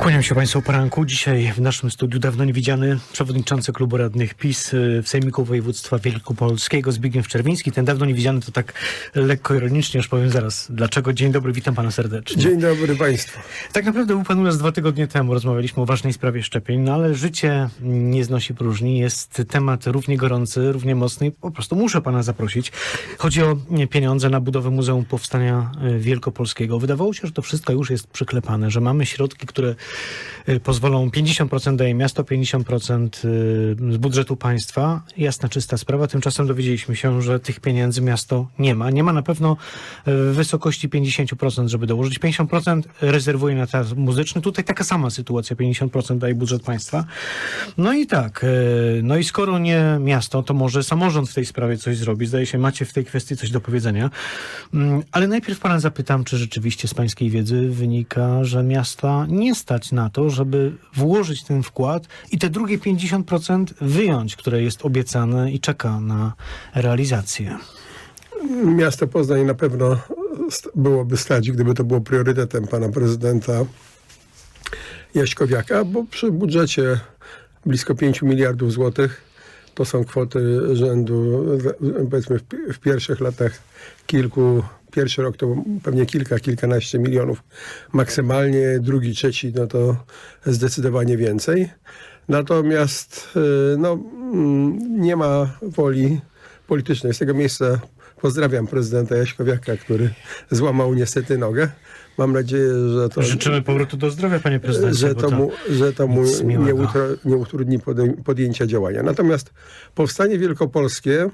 Kłaniam się Państwu po ranku. Dzisiaj w naszym studiu dawno niewidziany przewodniczący klubu radnych PiS y, w Sejmiku Województwa Wielkopolskiego Zbigniew Czerwiński. Ten dawno niewidziany to tak lekko ironicznie, już powiem zaraz dlaczego. Dzień dobry, witam Pana serdecznie. Dzień dobry Państwu. Tak naprawdę był Pan u nas dwa tygodnie temu, rozmawialiśmy o ważnej sprawie szczepień, no ale życie nie znosi próżni. Jest temat równie gorący, równie mocny i po prostu muszę Pana zaprosić. Chodzi o pieniądze na budowę Muzeum Powstania y, Wielkopolskiego. Wydawało się, że to wszystko już jest przyklepane, że mamy środki, które pozwolą 50% daje miasto, 50% y, z budżetu państwa. Jasna, czysta sprawa. Tymczasem dowiedzieliśmy się, że tych pieniędzy miasto nie ma. Nie ma na pewno y, w wysokości 50%, żeby dołożyć. 50% rezerwuje na teatr muzyczny. Tutaj taka sama sytuacja, 50% daje budżet państwa. No i tak, y, no i skoro nie miasto, to może samorząd w tej sprawie coś zrobi. Zdaje się, macie w tej kwestii coś do powiedzenia. Mm, Ale najpierw pana zapytam, czy rzeczywiście z pańskiej wiedzy wynika, że miasta nie stać na to, żeby włożyć ten wkład i te drugie 50% wyjąć, które jest obiecane i czeka na realizację. Miasto Poznań na pewno byłoby stać, gdyby to było priorytetem pana prezydenta Jaśkowiaka, bo przy budżecie blisko 5 miliardów złotych to są kwoty rzędu, powiedzmy w pierwszych latach kilku, pierwszy rok to pewnie kilka, kilkanaście milionów maksymalnie, drugi, trzeci no to zdecydowanie więcej. Natomiast y, no, mm, nie ma woli politycznej. Z tego miejsca pozdrawiam prezydenta Jaśkowiaka, który złamał niestety nogę. Mam nadzieję, że to, Życzymy powrotu do zdrowia, panie prezydencie. że to mu, że to mu nie, utro, nie utrudni podjęcia działania. Natomiast powstanie wielkopolskie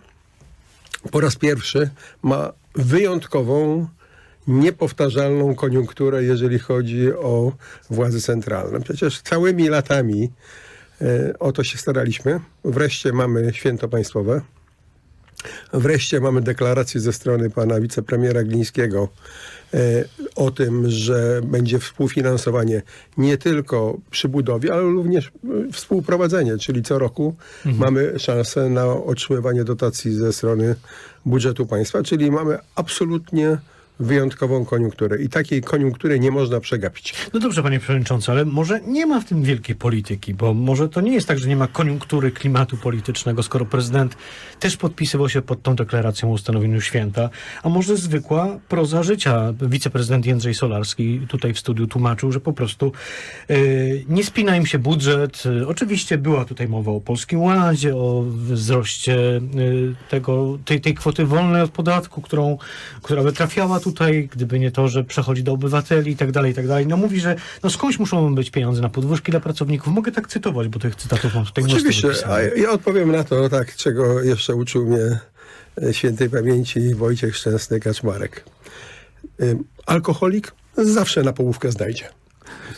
po raz pierwszy ma wyjątkową, niepowtarzalną koniunkturę, jeżeli chodzi o władze centralne. Przecież całymi latami e, o to się staraliśmy. Wreszcie mamy święto państwowe. Wreszcie mamy deklarację ze strony pana wicepremiera Glińskiego e, o tym, że będzie współfinansowanie nie tylko przy budowie, ale również e, współprowadzenie, czyli co roku mamy szansę na otrzymywanie dotacji ze strony budżetu państwa, czyli mamy absolutnie wyjątkową koniunkturę i takiej koniunktury nie można przegapić. No dobrze, panie przewodniczący, ale może nie ma w tym wielkiej polityki, bo może to nie jest tak, że nie ma koniunktury klimatu politycznego, skoro prezydent też podpisywał się pod tą deklaracją o ustanowieniu święta, a może zwykła proza życia. Wiceprezydent Jędrzej Solarski tutaj w studiu tłumaczył, że po prostu yy, nie spina im się budżet. Oczywiście była tutaj mowa o Polskim Ładzie, o wzroście yy, tego, tej, tej kwoty wolnej od podatku, którą, która by trafiała tutaj, gdyby nie to, że przechodzi do obywateli i tak dalej, i tak dalej. No mówi, że no skądś muszą być pieniądze na podwyżki dla pracowników. Mogę tak cytować, bo tych cytatów mam tutaj Oczywiście, a ja odpowiem na to tak, czego jeszcze uczył mnie e, świętej pamięci Wojciech Szczęsny Kaczmarek. Ym, Alkoholik zawsze na połówkę znajdzie.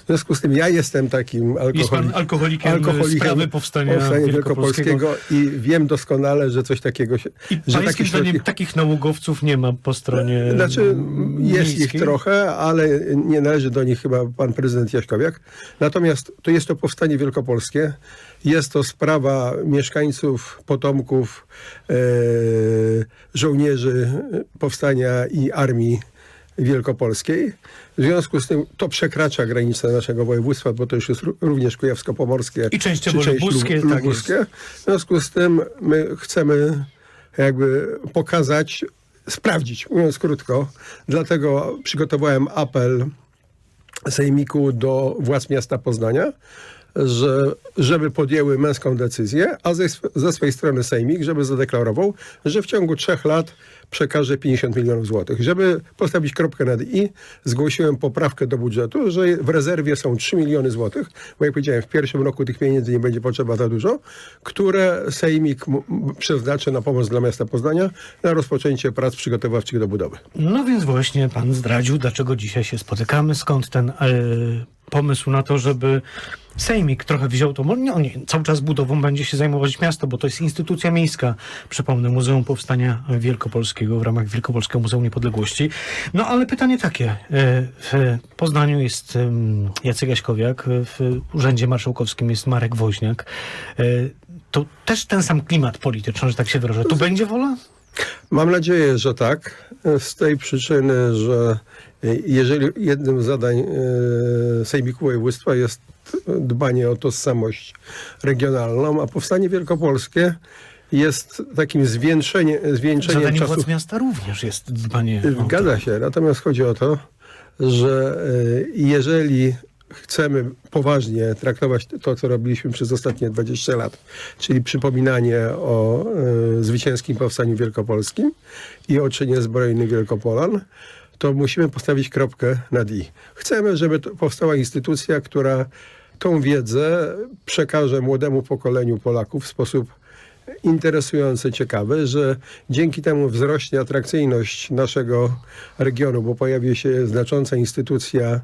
W związku z tym ja jestem takim Jest pan alkoholik, alkoholikiem, sprawy powstania, Wielkopolskiego. i wiem doskonale, że coś takiego się... I że pańskim zdaniem takich nałogowców nie ma po stronie Znaczy, jest ich miejskiej? trochę, ale nie należy do nich chyba pan prezydent Jaśkowiak. Natomiast to jest to powstanie wielkopolskie. Jest to sprawa mieszkańców, potomków e, żołnierzy powstania i armii wielkopolskiej. W związku z tym to przekracza granice naszego województwa, bo to już jest ró- również kujawsko-pomorskie. I częściowo część lubuskie, lub- tak lubuskie. W związku z tym my chcemy jakby pokazać, sprawdzić, mówiąc krótko. Dlatego przygotowałem apel Sejmiku do władz miasta Poznania, że, żeby podjęły męską decyzję, a ze, ze swojej strony Sejmik, żeby zadeklarował, że w ciągu trzech lat przekaże 50 milionów złotych. Żeby postawić kropkę nad i, zgłosiłem poprawkę do budżetu, że w rezerwie są 3 miliony złotych, bo jak powiedziałem, w pierwszym roku tych pieniędzy nie będzie potrzeba za dużo, które Sejmik przeznaczy na pomoc dla miasta Poznania na rozpoczęcie prac przygotowawczych do budowy. No więc właśnie pan zdradził, dlaczego dzisiaj się spotykamy, skąd ten e, pomysł na to, żeby Sejmik trochę wziął to, on nie, cały czas budową będzie się zajmować miasto, bo to jest instytucja miejska, przypomnę, Muzeum Powstania Wielkopolskiego w ramach Wielkopolskiego Muzeum Niepodległości. No ale pytanie takie, e, w Poznaniu jest Jacek Jaśkowiak, w Urzędzie Marszałkowskim jest Marek Woźniak. E, To też ten sam klimat polityczny, że tak się wyrażę. Tu będzie wola? Mam nadzieję, że tak. Z tej przyczyny, że Jeżeli jednym z zadań e, Sejmiku Województwa jest dbanie o tożsamość regionalną, a Powstanie Wielkopolskie jest takim zwieńczeniem, zwieńczeniem Zadaniem czasów... władz miasta również jest dbanie. Zgadza się, natomiast chodzi o to, że e, jeżeli chcemy poważnie traktować to, co robiliśmy przez ostatnie 20 lat, czyli przypominanie o e, zwycięskim powstaniu wielkopolskim i o czynie zbrojnym Wielkopolan, to musimy postawić kropkę nad i. Chcemy, żeby powstała instytucja, która tą wiedzę przekaże młodemu pokoleniu Polaków w sposób interesujące, ciekawe, że dzięki temu wzrośnie atrakcyjność naszego regionu, bo pojawi się znacząca instytucja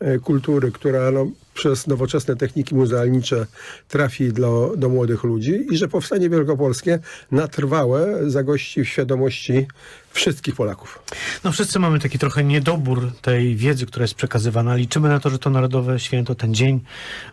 e, kultury, która no, przez nowoczesne techniki muzealnicze trafi do, do młodych ludzi i że powstanie wielkopolskie na trwałe zagości w świadomości wszystkich Polaków. No wszyscy mamy taki trochę niedobór tej wiedzy, która jest przekazywana. Liczymy na to, że to Narodowe Święto, ten dzień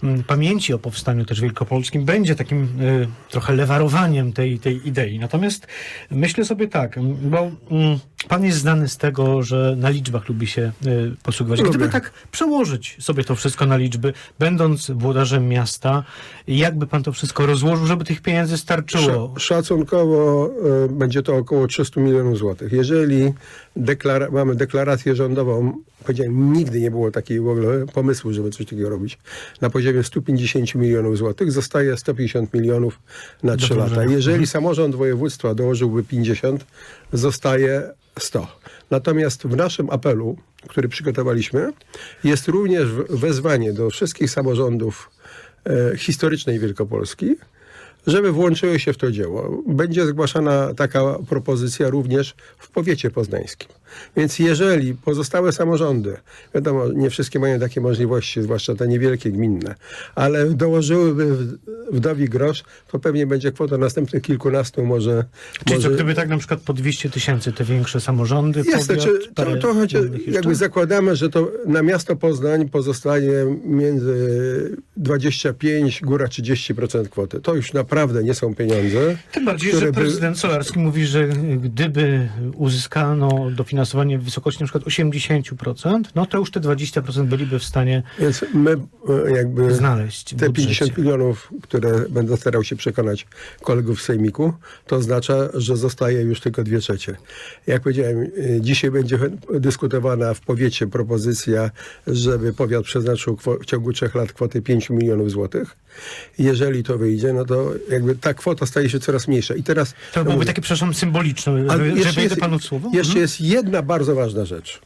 mm, pamięci o powstaniu też wielkopolskim będzie takim y, trochę lewarowaniem tej, tej idei. Natomiast myślę sobie tak, bo mm, pan jest znany z tego, że na liczbach lubi się y, posługiwać. Gdyby Lubię. tak przełożyć sobie to wszystko na liczby, będąc włodarzem miasta, jakby pan to wszystko rozłożył, żeby tych pieniędzy starczyło? Sz- Szacunkowo e, będzie to około 300 milionów złotych. Jeżeli deklara- mamy deklarację rządową, powiedziałem, nigdy nie było takiego w ogóle pomysłu, żeby coś takiego robić, na poziomie 150 milionów złotych, zostaje 150 milionów na 3 włożenia. lata. Jeżeli samorząd województwa dołożyłby 50, zostaje 100. Natomiast w naszym apelu, który przygotowaliśmy, jest również wezwanie do wszystkich samorządów e, historycznej Wielkopolski, żeby włączyły się w to dzieło. Będzie zgłaszana taka propozycja również w powiecie poznańskim. Więc jeżeli pozostałe samorządy, wiadomo, nie wszystkie mają takie możliwości, zwłaszcza te niewielkie gminne, ale dołożyłyby w- wdowi grosz, to pewnie będzie kwota następnych kilkunastu może... Czyli co, może gdyby tak na przykład po 200 tysięcy te większe samorządy, jest, powiat, znaczy, to, to choć, jakby zakładamy, że to na miasto Poznań pozostanie między 25, góra 30% kwoty. To już naprawdę nie są pieniądze. Tym bardziej, że by- prezydent Solarski mówi, że gdyby uzyskano dofinansowanie w wysokości na przykład 80%, no to już te 20% byliby w stanie Więc my e, jakby znaleźć w te budżecie. 50 milionów, które będę starał się przekonać kolegów w Sejmiku, to oznacza, że zostaje już tylko dwie trzecie. Jak powiedziałem, e, dzisiaj będzie dyskutowana w powiecie propozycja, żeby powiat przeznaczył kwo- w ciągu trzech lat kwotę 5 milionów złotych. Jeżeli to wyjdzie, no to jakby ta kwota staje się coraz mniejsza. I teraz To byłoby mówię, takie, przepraszam, symboliczne, ale jeszcze wejdę jest- panu w słowo? Jeszcze Mhm. jest jedna bardzo ważna rzecz.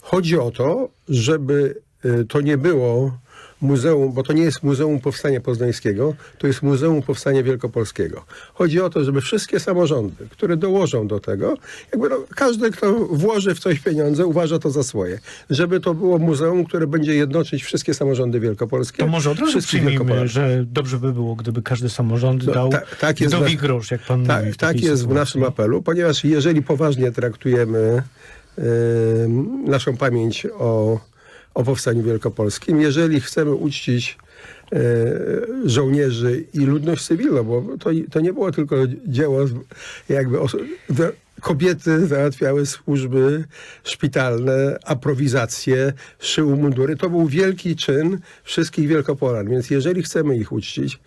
Chodzi o to, żeby y, to nie było muzeum, bo to nie jest Muzeum Powstania Poznańskiego, to jest Muzeum Powstania Wielkopolskiego. Chodzi o to, żeby wszystkie samorządy, które dołożą do tego, jakby no, każdy, kto włoży w coś pieniądze, uważa to za swoje. Żeby to było muzeum, które będzie jednoczyć wszystkie samorządy wielkopolskie. To może od razu przyjmijmy, że dobrze by było, gdyby każdy samorząd No, dał ta- tak jest w- grosz, jak pan Tak, mówi. w tak jest w sytuacji. naszym apelu, ponieważ jeżeli poważnie traktujemy e, naszą pamięć o, o powstaniu wielkopolskim, jeżeli chcemy uczcić e, żołnierzy i ludność cywilną, bo to, to nie było tylko dzieło jakby kobiety załatwiały służby szpitalne, aprowizacje, szyły mundury. To był wielki czyn wszystkich Wielkopolan, więc jeżeli chcemy ich uczcić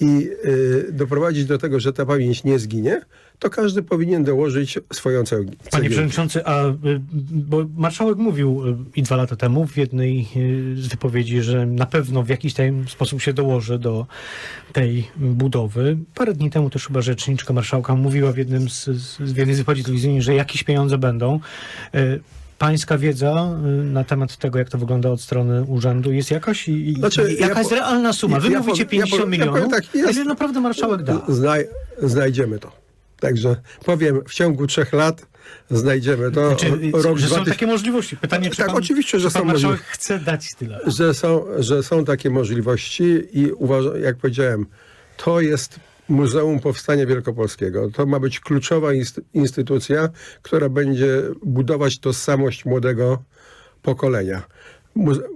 i y, doprowadzić do tego, że ta pamięć nie zginie, to każdy powinien dołożyć swoją cegiełkę. Panie Przewodniczący, a y, bo marszałek mówił y, i dwa lata temu w jednej z wypowiedzi, że na pewno w jakiś tam sposób się dołoży do tej budowy. Parę dni temu też chyba rzeczniczka marszałka mówiła w, jednym z, z, jednej z wypowiedzi telewizyjnej, że jakieś pieniądze będą. Pańska wiedza y, na temat tego, jak to wygląda od strony urzędu jest jakaś? I, i- Znaczy, jaka ja jest po- realna suma? Wy ja mówicie ja 50 powiem- ja milionów, tak, jest- a ile naprawdę marszałek da? Znaj, znajdziemy to. Także powiem, w ciągu trzech lat znajdziemy to. Znaczy, rok że są 2000 takie możliwości. Pytanie, czy Tak, pan, oczywiście, że czy pan są marszałek możliwości. chce dać tyle? że są, że są takie możliwości i uważam, jak powiedziałem, to jest Muzeum Powstania Wielkopolskiego. To ma być kluczowa inst- instytucja, która będzie budować tożsamość młodego pokolenia.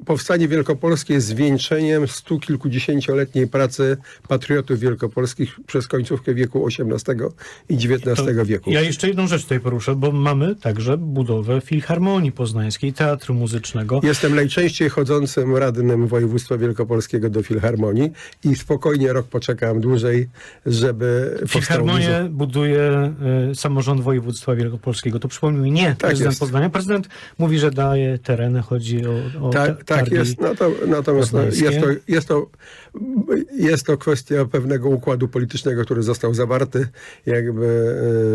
Powstanie Wielkopolskie jest zwieńczeniem stu kilkudziesięcioletniej pracy patriotów wielkopolskich przez końcówkę wieku XVIII i XIX wieku. Ja jeszcze jedną rzecz tutaj poruszę, bo mamy także budowę Filharmonii Poznańskiej, Teatru Muzycznego. Jestem najczęściej chodzącym radnym województwa wielkopolskiego do Filharmonii i spokojnie rok poczekam dłużej, żeby Filharmonię buduje y, samorząd województwa wielkopolskiego. To przypomnij, nie prezydent jest. Poznania. Prezydent mówi, że daje tereny, chodzi o, o ta- Tak, tak jest. To, natomiast no, jest, to, jest, to, jest to kwestia pewnego układu politycznego, który został zawarty jakby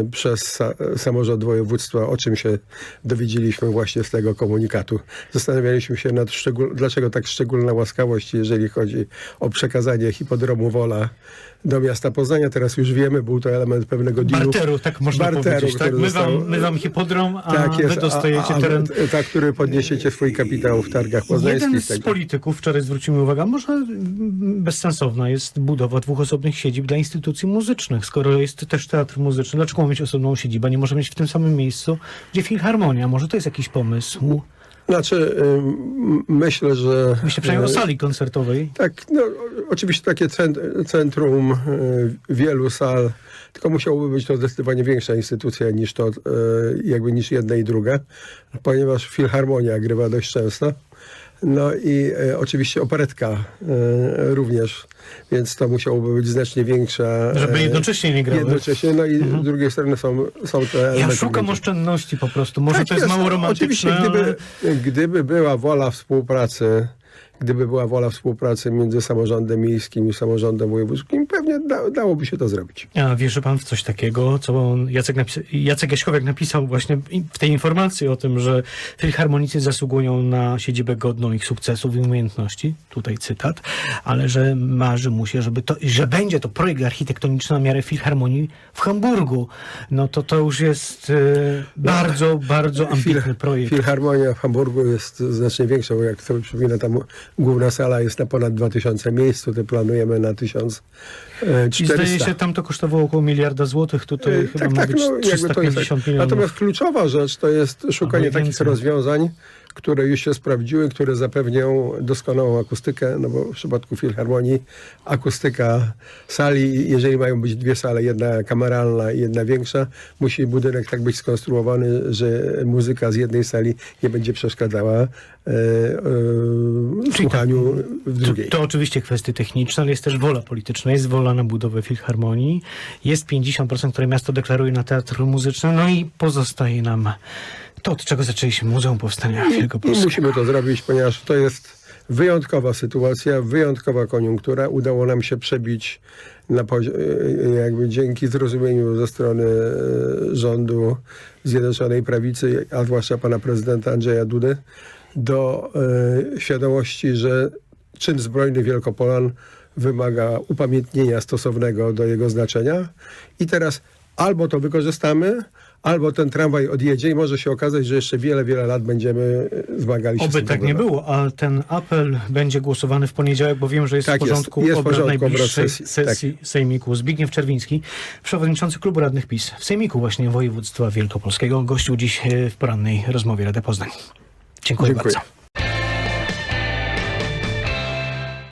e, przez sa, samorząd województwa, o czym się dowiedzieliśmy właśnie z tego komunikatu. Zastanawialiśmy się nad dlaczego tak szczególna łaskawość, jeżeli chodzi o przekazanie hipodromu Wola do miasta Poznania. Teraz już wiemy, był to element pewnego dealu. Barteru, tak można Barteru, powiedzieć. Tak? My, został- wam, my wam hipodrom, a Tak jest, wy dostajecie a, a, teren. tak, który podniesiecie swój kapitał w targach poznańskich. Jeden tak z polityków, wczoraj zwrócimy uwagę, może bezsensowna jest budowa dwóch osobnych siedzib dla instytucji muzycznych. Skoro jest też teatr muzyczny, dlaczego ma mieć osobną siedzibę? Nie może mieć w tym samym miejscu, gdzie filharmonia. Może to jest jakiś pomysł? Znaczy, myślę, że... Myślę przynajmniej o e, sali koncertowej. Tak, no, oczywiście takie cent- centrum e, wielu sal, tylko musiałoby być to zdecydowanie większa instytucja niż to, e, jakby niż jedna i druga, ponieważ filharmonia grywa dość często. No i e, oczywiście operetka e, również, więc to musiałoby być znacznie większa. Żeby e, jednocześnie nie grały. Jednocześnie, no i z drugiej strony są, są te Ja szukam większe. oszczędności po prostu. Może Tak to jest, mało Oczywiście, romantyczne, gdyby, ale... gdyby była wola współpracy, gdyby była wola współpracy między samorządem miejskim i samorządem wojewódzkim, pewnie da, dałoby się to zrobić. A wierzy pan w coś takiego, co on, Jacek, napisa- Jacek Jaśkowiak napisał właśnie w tej informacji o tym, że filharmonicy zasługują na siedzibę godną ich sukcesów i umiejętności, tutaj cytat, ale że marzy mu się, żeby to, że będzie to projekt architektoniczny na miarę filharmonii w Hamburgu. No to to już jest e, bardzo, bardzo ambitny projekt. Filharmonia w Hamburgu jest znacznie większa, bo jak sobie przypomina, tam główna sala jest na ponad 2000 miejsc, tutaj planujemy na I 1400. zdaje się, tam to kosztowało około miliarda złotych, tutaj E, chyba ma być no, jakby to jest 350 tak. milionów. Natomiast kluczowa rzecz to jest szukanie takich rozwiązań, które już się sprawdziły, które zapewnią doskonałą akustykę, no bo w przypadku filharmonii akustyka sali, jeżeli mają być dwie sale, jedna kameralna i jedna większa, musi budynek tak być skonstruowany, że muzyka z jednej sali nie będzie przeszkadzała e, e, słuchaniu w drugiej. To, to oczywiście kwestie techniczne, ale jest też wola polityczna. Jest wola na budowę filharmonii. Jest 50%, które miasto deklaruje na teatr muzyczny. No i pozostaje nam to, od czego zaczęliśmy Muzeum Powstania I Wielkopolskiego. musimy to zrobić, ponieważ to jest wyjątkowa sytuacja, wyjątkowa koniunktura. Udało nam się przebić na pozi- jakby dzięki zrozumieniu ze strony e, rządu Zjednoczonej Prawicy, a zwłaszcza pana prezydenta Andrzeja Dudy, do e, świadomości, że czyn zbrojny Wielkopolan wymaga upamiętnienia stosownego do jego znaczenia. I teraz albo to wykorzystamy, albo ten tramwaj odjedzie i może się okazać, że jeszcze wiele, wiele lat będziemy e, zmagali się z Oby tym tak nie było, a ten apel będzie głosowany w poniedziałek, bo wiem, że jest Tak w jest. porządku Jest w obrad porządku najbliższej sesji, sesji, Sejmiku. Zbigniew Czerwiński, przewodniczący Klubu Radnych PiS w Sejmiku właśnie województwa wielkopolskiego, gościł dziś e, w porannej rozmowie Rady Poznań. Dziękuję, Dziękuję. bardzo.